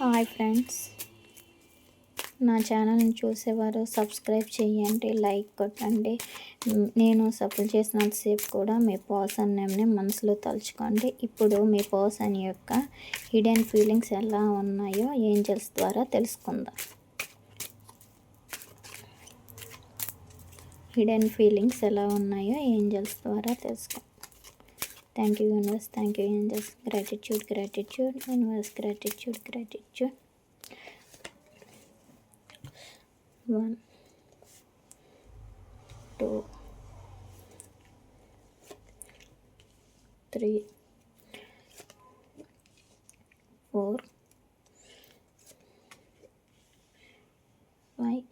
Hi friends. నా ఛానల్ని చూసేవారు సబ్స్క్రైబ్ చేయండి లైక్ కొట్టండి. నేను సపోర్ట్ చేసినంతసేపు కూడా మీ పర్సన్ నేమ్ని మనసులో తలుచుకోండి. ఇప్పుడు మీ పర్సన్ యొక్క హిడెన్ ఫీలింగ్స్ ఎలా ఉన్నాయో ఏంజల్స్ ద్వారా తెలుసుకుందాం. హిడెన్ ఫీలింగ్స్ ఎలా ఉన్నాయో ఏంజల్స్ ద్వారా తెలుసుకుందాం. thank you universe. Thank you universe. gratitude gratitude. Universe gratitude gratitude. One two three four five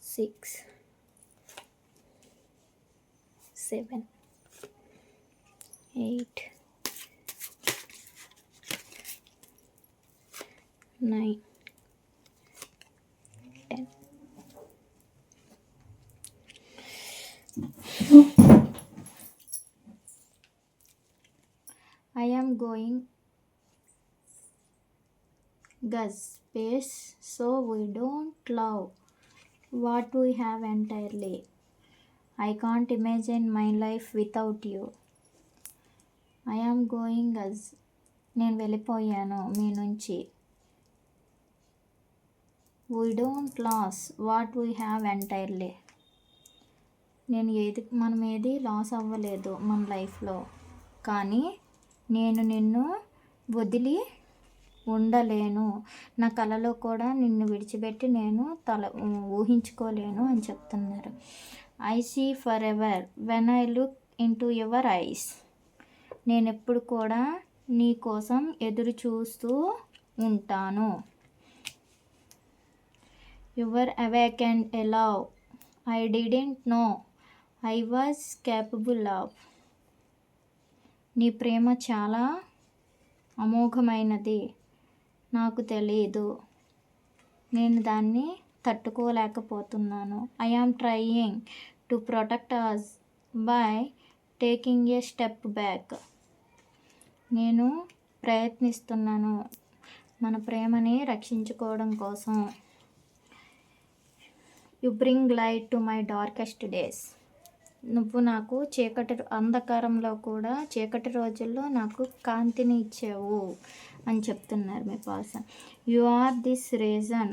six seven, eight, nine, ten. I am going Gus space so we don't love what we have entirely. I can't imagine my life without you I am going as నేను వెళ్ళిపోయాను మీ నుంచి. We don't lose what we have entirely నేను ఏది మనం ఏది loss అవ్వలేదు మన లైఫ్లో. కానీ నేను నిన్ను వదిలి ఉండలేను. నా కలలో కూడా నిన్ను విడిచిపెట్టి నేను తల ఊహించుకోలేను అని చెప్తున్నారు. I see for ever when I look in to your eyes నేను ఎప్పుడు కూడా నీ కోసం ఎదురు చూస్తూ ఉంటాను. Your awake and a love I didn't know I was capable of నీ ప్రేమ చాలా అమోఘమైనది. నాకు తెలియదు నేను దాన్ని తట్టుకోలేకపోతున్నాను. I am trying to protect us by taking a step back నేను ప్రయత్నిస్తున్నాను మన ప్రేమని రక్షించుకోవడం కోసం. You bring light to my darkest days నువ్వు నాకు చీకటి అంధకారంలో కూడా చీకటి రోజుల్లో నాకు కాంతిని ఇచ్చావు అని చెప్తున్నారు మీ person you are this reason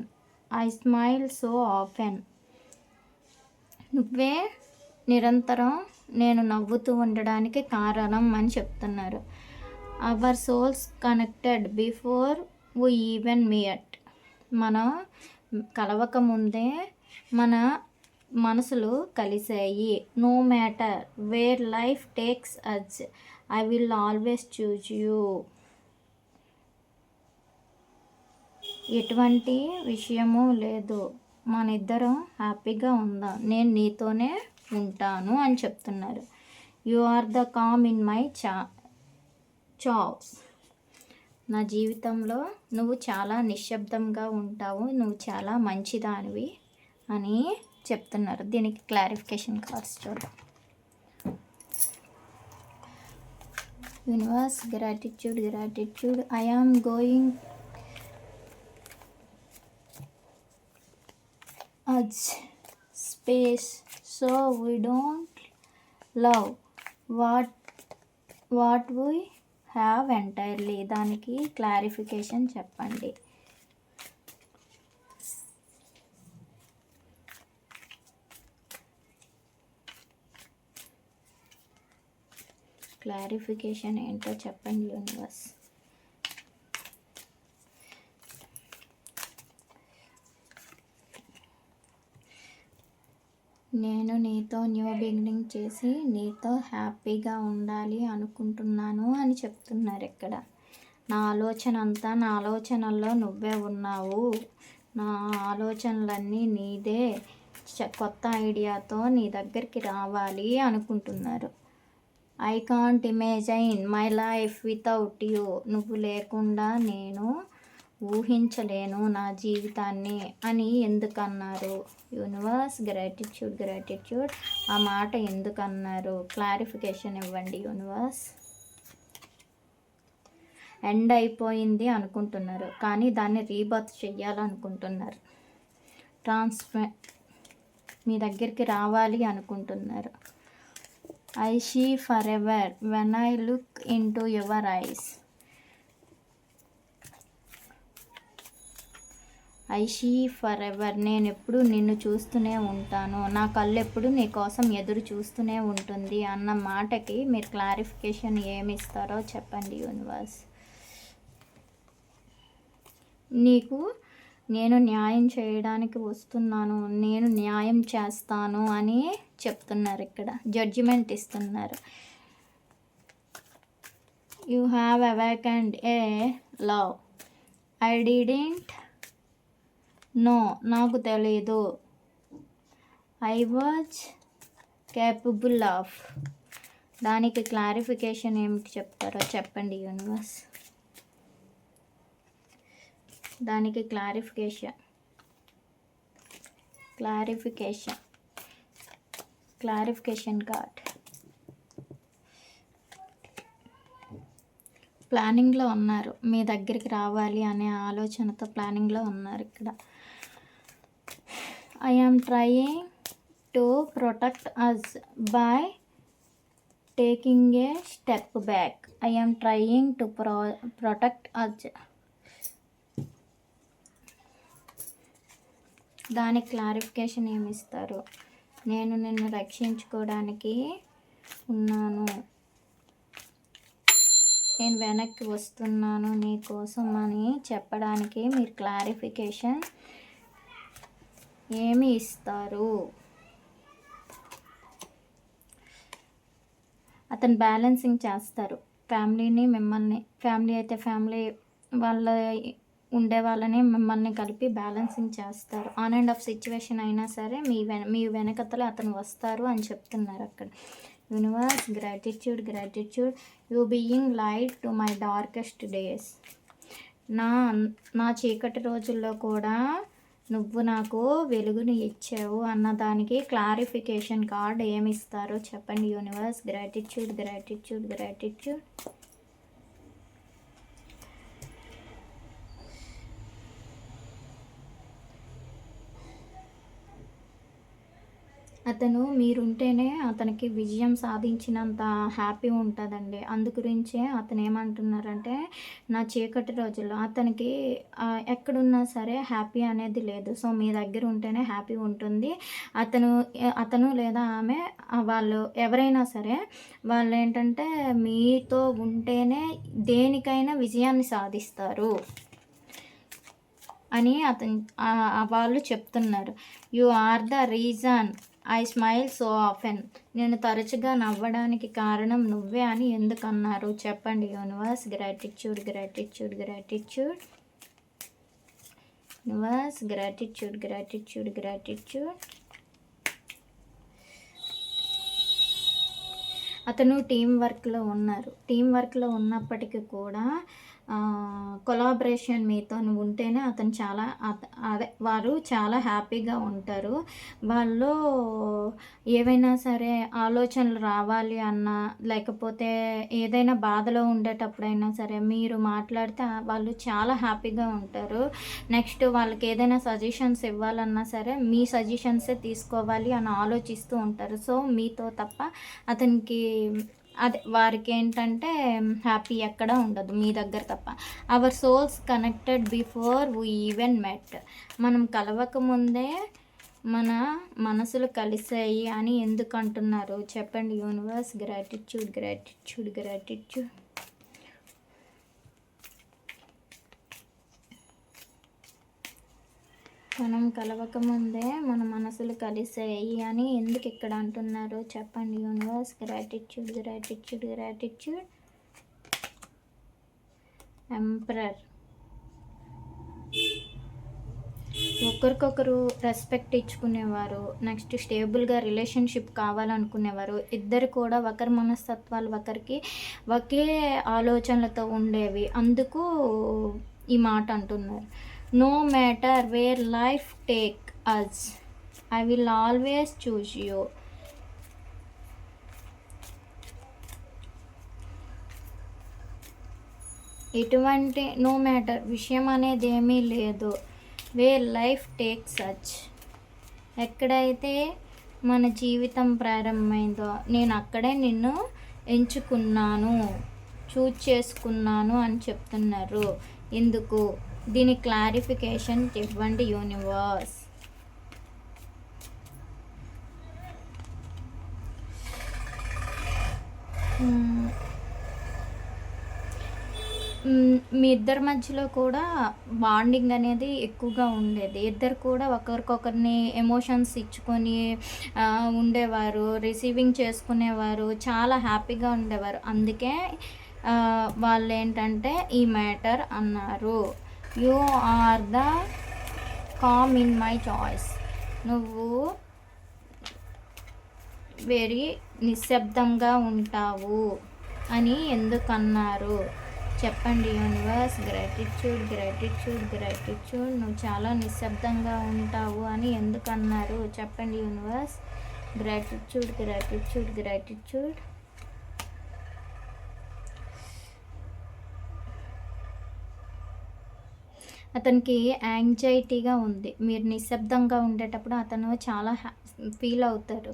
I smile so often నువ్వే నిరంతరం నేను నవ్వుతూ ఉండడానికి కారణం అని చెప్తున్నారు. Our souls connected before we even met మన కలవక ముందే మన మనసులు కలిసాయి no matter where life takes us I will always choose you ఎటువంటి విషయము లేదు. మన ఇద్దరం హ్యాపీగా ఉందాం? నేను నీతోనే ఉంటాను అని చెప్తున్నారు. You are the calm in my చా చాప్స్ నా జీవితంలో నువ్వు చాలా నిశ్శబ్దంగా ఉంటావు నువ్వు చాలా మంచిదానివి అని చెప్తున్నారు. దీనికి క్లారిఫికేషన్ కార్డ్స్ చూద్దాం. Universe gratitude gratitude I am going as space so we don't love what what we have entirely దానికి క్లారిఫికేషన్ చెప్పండి. క్లారిఫికేషన్ ఏంటో చెప్పండి యూనివర్స్ నేను నీతో న్యూ బిగినింగ్ చేసి నీతో హ్యాపీగా ఉండాలి అనుకుంటున్నాను అని చెప్తున్నారు ఇక్కడ నా ఆలోచన అంతా నా ఆలోచనల్లో నువ్వే ఉన్నావు. నా ఆలోచనలన్నీ నీదే. కొత్త ఐడియాతో నీ దగ్గరికి రావాలి అనుకుంటున్నారు. I can't imagine my life without you నువ్వు లేకుండా నేను ఊహించలేను నా జీవితాన్ని అని ఎందుకన్నారు? Universe gratitude gratitude. ఆ మాట ఎందుకన్నారు? క్లారిఫికేషన్ ఇవ్వండి యూనివర్స్. ఎండ్ అయిపోయింది అనుకుంటున్నారు కానీ దాన్ని రీబర్త్ చెయ్యాలనుకుంటున్నారు. ట్రాన్స్ఫర్ మీ దగ్గరికి రావాలి అనుకుంటున్నారు. I she for ever when I look in to your eyes. I she for ever నేను ఎప్పుడు నిన్ను చూస్తూనే ఉంటాను. నా కళ్ళు ఎప్పుడు నీ కోసం ఎదురు చూస్తూనే ఉంటుంది అన్న మాటకి మీరు క్లారిఫికేషన్ ఏమి ఇస్తారో చెప్పండి యూనివర్స్ నీకు నేను న్యాయం చేయడానికి వస్తున్నాను నేను న్యాయం చేస్తాను అని చెప్తున్నారు ఇక్కడ. జడ్జిమెంట్ ఇస్తున్నారు. You have awakened a love I didn't know నాకు తెలీదు. ఐ వాజ్ క్యాపబుల్ ఆఫ్ దానికి క్లారిఫికేషన్ ఏమిటి చెప్తారో చెప్పండి యూనివర్స్. దానికి క్లారిఫికేషన్. క్లారిఫికేషన్. Clarification card. ప్లానింగ్లో ఉన్నారు. మీ దగ్గరికి రావాలి అనే ఆలోచనతో ప్లానింగ్లో ఉన్నారు ఇక్కడ. I am trying to protect us by taking a step back I am trying to pro protect as దానికి క్లారిఫికేషన్ ఏమి ఇస్తారు? నేను నిన్ను రక్షించుకోవడానికి ఉన్నాను. నేను వెనక్కి వస్తున్నాను నీ కోసం అని చెప్పడానికి మీరు క్లారిఫికేషన్ ఏమి ఇస్తారు? అతను బ్యాలెన్సింగ్ చేస్తారు. ఫ్యామిలీని మిమ్మల్ని ఫ్యామిలీ అయితే ఫ్యామిలీ వాళ్ళ ఉండే వాళ్ళని మిమ్మల్ని కలిపి బ్యాలెన్సింగ్ చేస్తారు. ఆన్ అండ్ ఆఫ్ సిచ్యువేషన్ అయినా సరే మీ వెన మీ వెనకతలో అతను వస్తారు అని చెప్తున్నారు అక్కడ. Universe gratitude gratitude you being light to my darkest days నా నా చీకటి రోజుల్లో కూడా నువ్వు నాకు వెలుగుని ఇచ్చావు అన్న దానికి క్లారిఫికేషన్ కార్డ్ ఏమి ఇస్తారో చెప్పండి యూనివర్స్. Gratitude gratitude gratitude. అతను మీరుంటేనే అతనికి విజయం సాధించినంత హ్యాపీ ఉంటుందండి. అందు గురించే అతను ఏమంటున్నారంటే నా చీకటి రోజుల్లో అతనికి ఎక్కడున్నా సరే హ్యాపీ అనేది లేదు. సో మీ దగ్గర ఉంటేనే హ్యాపీ ఉంటుంది. అతను అతను లేదా ఆమె వాళ్ళు ఎవరైనా సరే వాళ్ళు ఏంటంటే మీతో ఉంటేనే దేనికైనా విజయాన్ని సాధిస్తారు అని అతను వాళ్ళు చెప్తున్నారు. You are the reason I smile so often. నేను తరచుగా నవ్వడానికి కారణం నువ్వే అని ఎందుకు అన్నారు చెప్పండి universe. Gratitude gratitude gratitude. Universe gratitude gratitude gratitude. అతను టీం వర్క్లో ఉన్నారు. టీం వర్క్లో ఉన్నప్పటికీ కూడా కొలాబరేషన్ మీతో ఉంటేనే అతను చాలా అత- అదే వారు చాలా హ్యాపీగా ఉంటారు. వాళ్ళు ఏవైనా సరే ఆలోచనలు రావాలి అన్నా లేకపోతే ఏదైనా బాధలో ఉండేటప్పుడైనా సరే మీరు మాట్లాడితే వాళ్ళు చాలా హ్యాపీగా ఉంటారు. నెక్స్ట్ వాళ్ళకి ఏదైనా సజెషన్స్ ఇవ్వాలన్నా సరే మీ సజెషన్సే తీసుకోవాలి అని ఆలోచిస్తూ ఉంటారు. సో మీతో తప్ప అతనికి అదే వారికి ఏంటంటే హ్యాపీ ఎక్కడ ఉండదు మీ దగ్గర తప్ప. Our souls connected before we even met మనం కలవక ముందే మన మనసులు కలిసాయి అని ఎందుకు అంటున్నారు చెప్పండి యూనివర్స్ గ్రాటిట్యూడ్ గ్రాటిట్యూడ్ గ్రాటిట్యూడ్ మనం కలవక ముందే మన మనసులు కలిసాయి అని ఎందుకు ఇక్కడ అంటున్నారు చెప్పండి universe gratitude gratitude gratitude emperor ఒకరికొకరు రెస్పెక్ట్ ఇచ్చుకునేవారు నెక్స్ట్ స్టేబుల్గా రిలేషన్షిప్ కావాలనుకునేవారు. ఇద్దరు కూడా ఒకరి మనస్తత్వాలు ఒకరికి ఒకే ఆలోచనలతో ఉండేవి. అందుకు ఈ మాట అంటున్నారు. No matter where life take us I will always choose you ఎటువంటి నో మ్యాటర్ విషయం అనేది ఏమీ లేదు. వే లైఫ్ టేక్ సచ్ ఎక్కడైతే మన జీవితం ప్రారంభమైందో నేను అక్కడే నిన్ను ఎంచుకున్నాను. చూజ్ చేసుకున్నాను అని చెప్తున్నారు. ఎందుకు? దీని క్లారిఫికేషన్ ఇవ్వండి యూనివర్స్. మీ ఇద్దరి మధ్యలో కూడా బాండింగ్ అనేది ఎక్కువగా ఉండేది. ఇద్దరు కూడా ఒకరికొకరిని ఎమోషన్స్ ఇచ్చుకొని ఉండేవారు రిసీవింగ్ చేసుకునేవారు చాలా హ్యాపీగా ఉండేవారు. అందుకే వాళ్ళు ఏంటంటే ఈ మ్యాటర్ అన్నారు. You are the calm in my choice నువ్వు వెరీ నిశ్శబ్దంగా ఉంటావు అని ఎందుకన్నారు? చెప్పండి యూనివర్స్ గ్రాటిట్యూడ్ గ్రాటిట్యూడ్ గ్రాటిట్యూడ్ నువ్వు చాలా నిశ్శబ్దంగా ఉంటావు అని ఎందుకన్నారు? చెప్పండి యూనివర్స్ గ్రాటిట్యూడ్ గ్రాటిట్యూడ్ గ్రాటిట్యూడ్ అతనికి యాంగ్జైటీగా ఉంది. మీరు నిశ్శబ్దంగా ఉండేటప్పుడు అతను చాలా ఫీల్ అవుతారు.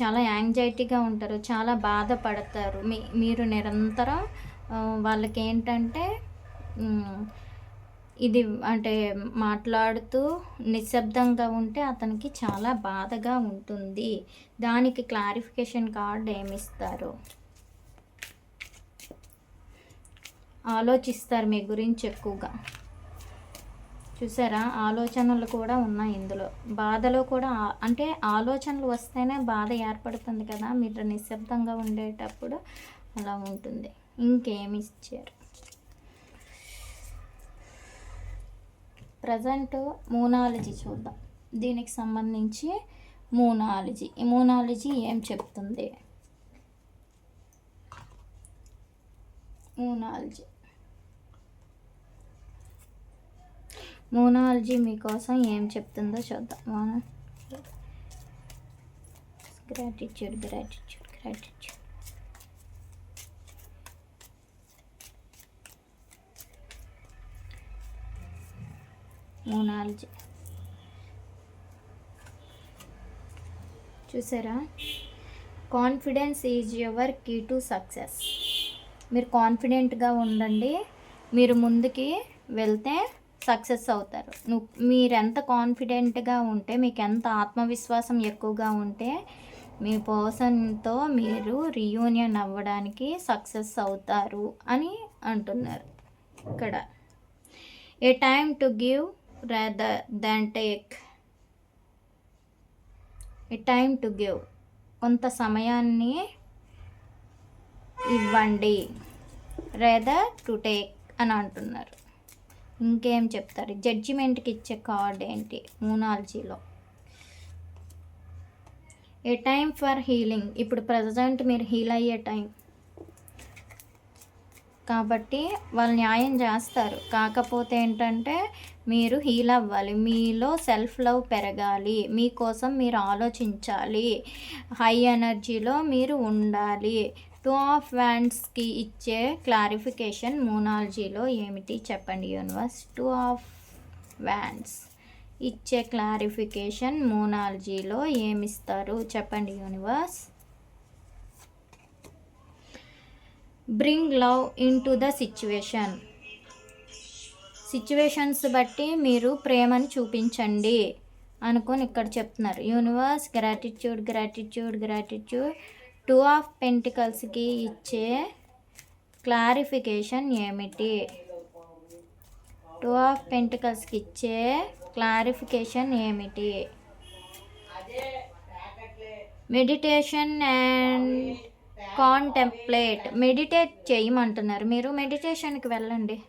చాలా యాంగ్జైటీగా ఉంటారు. చాలా బాధపడతారు. మీ మీరు నిరంతరం వాళ్ళకి ఏంటంటే ఇది అంటే మాట్లాడుతూ నిశ్శబ్దంగా ఉంటే అతనికి చాలా బాధగా ఉంటుంది. దానికి క్లారిఫికేషన్ కార్డ్ ఏమిస్తారు? ఆలోచిస్తారు మీ గురించి ఎక్కువగా. చూసారా? ఆలోచనలు కూడా ఉన్నాయి ఇందులో. బాధలో కూడా అంటే ఆలోచనలు వస్తేనే బాధ ఏర్పడుతుంది కదా? మీరు నిశ్శబ్దంగా ఉండేటప్పుడు అలా ఉంటుంది. ఇంకేమి ఇచ్చారు? ప్రజెంట్ మూనాలజీ చూద్దాం. దీనికి సంబంధించి మూనాలజీ. ఈ మూనాలజీ ఏం చెప్తుంది? మూనాలజీ. మోనాలజీ మీకోసం ఏం చెప్తుందో చూద్దాం. Gratitude gratitude gratitude moonology. చూసారా? Confidence is your key to success మీరు కాన్ఫిడెంట్గా ఉండండి. మీరు ముందుకి వెళ్తే సక్సెస్ అవుతారు. నువ్వు మీరు ఎంత కాన్ఫిడెంట్గా ఉంటే మీకు ఎంత ఆత్మవిశ్వాసం ఎక్కువగా ఉంటే మీ పర్సన్తో మీరు రియూనియన్ అవ్వడానికి సక్సెస్ అవుతారు అని అంటున్నారు. ఇక్కడ. A time to give rather than take. A time to give. కొంత సమయాన్ని ఇవ్వండి. రేదర్ టు టేక్ అని అంటున్నారు. ఇంకేం చెప్తారు? జడ్జిమెంట్కి ఇచ్చే కార్డ్ ఏంటి? మూనాలజీలో ఏ టైం ఫర్ హీలింగ్ ఇప్పుడు ప్రజెంట్ మీరు హీల్ అయ్యే టైం కాబట్టి వాళ్ళు న్యాయం చేస్తారు. కాకపోతే ఏంటంటే మీరు హీల్ అవ్వాలి. మీలో సెల్ఫ్ లవ్ పెరగాలి. మీకోసం మీరు ఆలోచించాలి. హై ఎనర్జీలో మీరు ఉండాలి. టూ ఆఫ్ వ్యాండ్స్కి ఇచ్చే క్లారిఫికేషన్ మోనాలజీలో ఏమిటి చెప్పండి యూనివర్స్? టూ ఆఫ్ వ్యాండ్స్ ఇచ్చే క్లారిఫికేషన్ మోనాలజీలో ఏమిస్తారు చెప్పండి universe? Bring love in to the situation. Situations బట్టి మీరు ప్రేమను చూపించండి అనుకొని ఇక్కడ చెప్తున్నారు. Universe gratitude gratitude gratitude two of పెంటికల్స్కి ఇచ్చే క్లారిఫికేషన్ ఏమిటి? టూ ఆఫ్ పెంటికల్స్కి ఇచ్చే క్లారిఫికేషన్ ఏమిటి? Meditation and contemplate. మెడిటేట్ చేయమంటున్నారు. మీరు మెడిటేషన్కి వెళ్ళండి.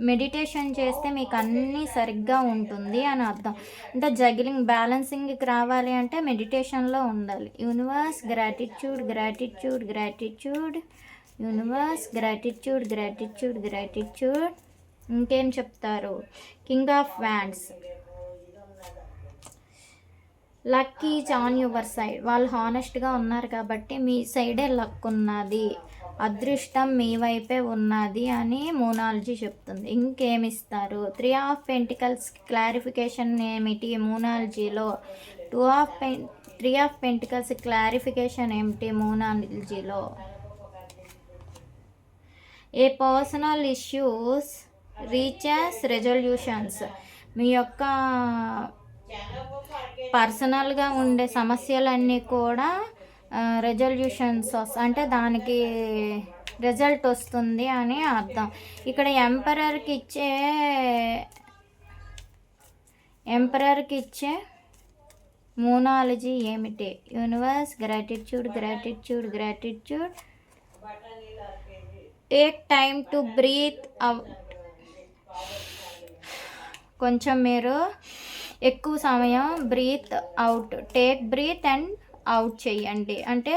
మెడిటేషన్ చేస్తే మీకు అన్నీ సరిగ్గా ఉంటుంది అని అర్థం. అంటే జగిలింగ్ బ్యాలెన్సింగ్కి రావాలి అంటే మెడిటేషన్లో ఉండాలి. Universe gratitude gratitude gratitude universe gratitude gratitude gratitude. ఇంకేం చెప్తారు? King of wands luck is on your side. వాళ్ళు హానెస్ట్గా ఉన్నారు కాబట్టి మీ సైడే లక్ ఉన్నది. అదృష్టం మీ వైపే ఉన్నది అని మూనాలజీ చెప్తుంది. ఇంకేమిస్తారు? త్రీ ఆఫ్ పెంటికల్స్ క్లారిఫికేషన్ ఏమిటి మూనాలజీలో? Two of pen three of pentacles clarification ఏమిటి మూనాలజీలో? A personal issues reaches resolutions మీ యొక్క పర్సనల్గా ఉండే సమస్యలన్నీ కూడా రెజల్యూషన్స్ అంటే దానికి రిజల్ట్ వస్తుంది అని అర్థం. ఇక్కడ ఎంపరర్కి ఇచ్చే ఎంపరర్కి ఇచ్చే మూనాలజీ ఏమిటి? Universe gratitude gratitude gratitude take time to breathe out కొంచెం మీరు ఎక్కువ సమయం breathe out take breathe and out చేయండి. అంటే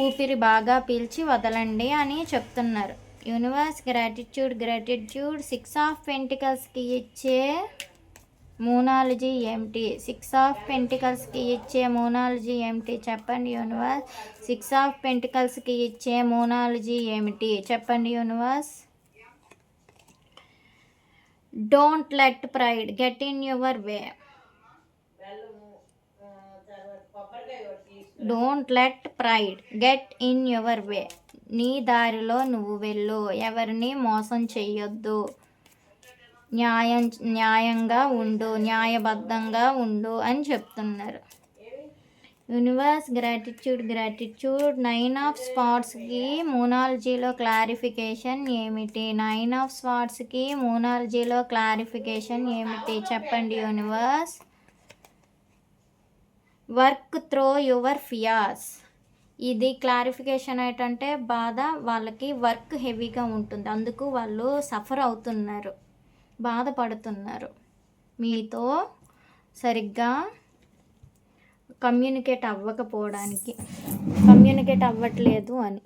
ఊపిరి బాగా పీల్చి వదలండి అని చెప్తున్నారు. Universe gratitude gratitude six of పెంటికల్స్కి ఇచ్చే మూనాలజీ ఏమిటి? సిక్స్ ఆఫ్ పెంటికల్స్కి ఇచ్చే మూనాలజీ ఏమిటి? చెప్పండి యూనివర్స్ సిక్స్ ఆఫ్ పెంటికల్స్కి ఇచ్చే మూనాలజీ ఏమిటి? చెప్పండి universe don't let pride get in your way don't let pride get in your way నీ దారిలో నువ్వు వెళ్ళు. ఎవరిని మోసం చెయ్యొద్దు. న్యాయం న్యాయంగా ఉండు. న్యాయబద్ధంగా ఉండు అని చెప్తున్నారు. Universe gratitude gratitude nine of స్పాట్స్కి మూనాలజీలో క్లారిఫికేషన్ ఏమిటి? నైన్ ఆఫ్ స్పాట్స్కి మూనాలజీలో క్లారిఫికేషన్ ఏమిటి? చెప్పండి universe work through your fears. ఇది క్లారిఫికేషన్ ఏంటంటే బాధ వాళ్ళకి వర్క్ హెవీగా ఉంటుంది. అందుకు వాళ్ళు సఫర్ అవుతున్నారు. బాధపడుతున్నారు. మీతో సరిగ్గా కమ్యూనికేట్ అవ్వకపోవడానికి. కమ్యూనికేట్ అవ్వట్లేదు అని.